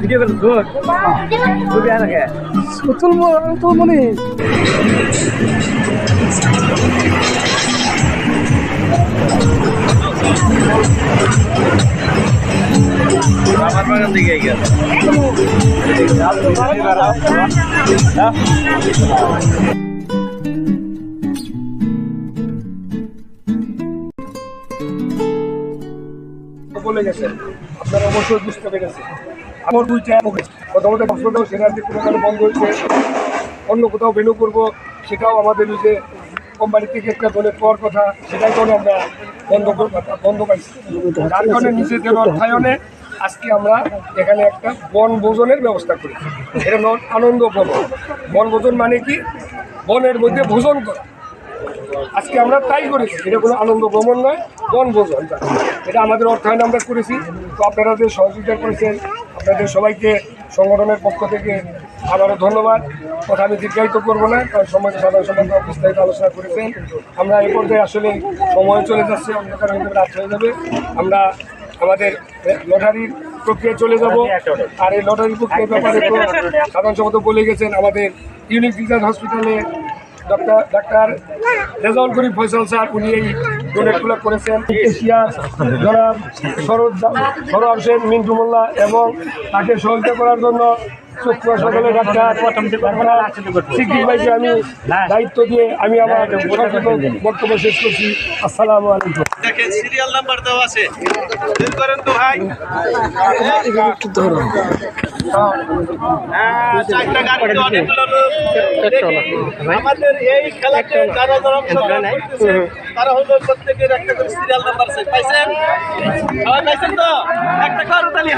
Video call good ছবি আনা কে তুলবো তুলবো আমার বাগান দিকে গেল। বলে গেছেন আপনারা অবশ্যই বুঝতে পেরেছেন। আমার দুইটা প্রথমত কক্সবাজার সেনার্জি কোনো কারণে বন্ধ হয়েছে। অন্য কোথাও ভেনু করব, সেটাও আমাদের যে কোম্পানি থেকে একটা দলের পাওয়ার কথা, সেটাই করে আমরা বন্ধ বন্ধ পাইছি। যার কারণে নিজেদের অর্থায়নে আজকে আমরা এখানে একটা বনভোজনের ব্যবস্থা করি এটা নন আনন্দ বন বনভোজন মানে কি? বনের মধ্যে ভোজন করা। আজকে আমরা তাই করেছি, এটা কোনো আনন্দ ভ্রমণ নয় বনভোজন এটা আমাদের অর্থায়ন আমরা করেছি। তো আপনারা যে সহযোগিতা করেছেন, আপনাদের সবাইকে, সংগঠনের পক্ষ থেকে আবারও ধন্যবাদ। কথা আমি দীর্ঘায়িত করব না, কারণ সময় সাধারণ সম্পর্কে বিস্তারিত আলোচনা করেছেন। আমরা এই পর্যায়ে আসলে সময় চলে যাচ্ছে, অন্ধকার হয়ে রাত হয়ে যাবে। আমরা আমাদের লটারির প্রক্রিয়া চলে যাব। আর এই লটারি প্রক্রিয়ার ব্যাপারে তো সাধারণ সম্মত বলে গেছেন, আমাদের ইউনিক ডিজাইন হসপিটালে ডক্টর ডাক্তার রেজাউল করিম ফয়সাল স্যার, উনি এই ডোনেটগুলো করেছেন। এশিয়া, জনাব সরোজ সরোয়ার হোসেন মিন্টু মোল্লা এবং তাকে সহযোগিতা করার জন্য চক্ষু হাসপাতালের ডাক্তার আমি দায়িত্ব দিয়ে আমি আমার বক্তব্য শেষ করছি। আসসালামু আলাইকুম। সিরিয়াল নাম্বার দেওয়া আছে। করেন হ্যাঁ, তারা হলো প্রত্যেকের একটা করে সিরিয়াল নাম্বার পাইছেন? তো? একটা করতালি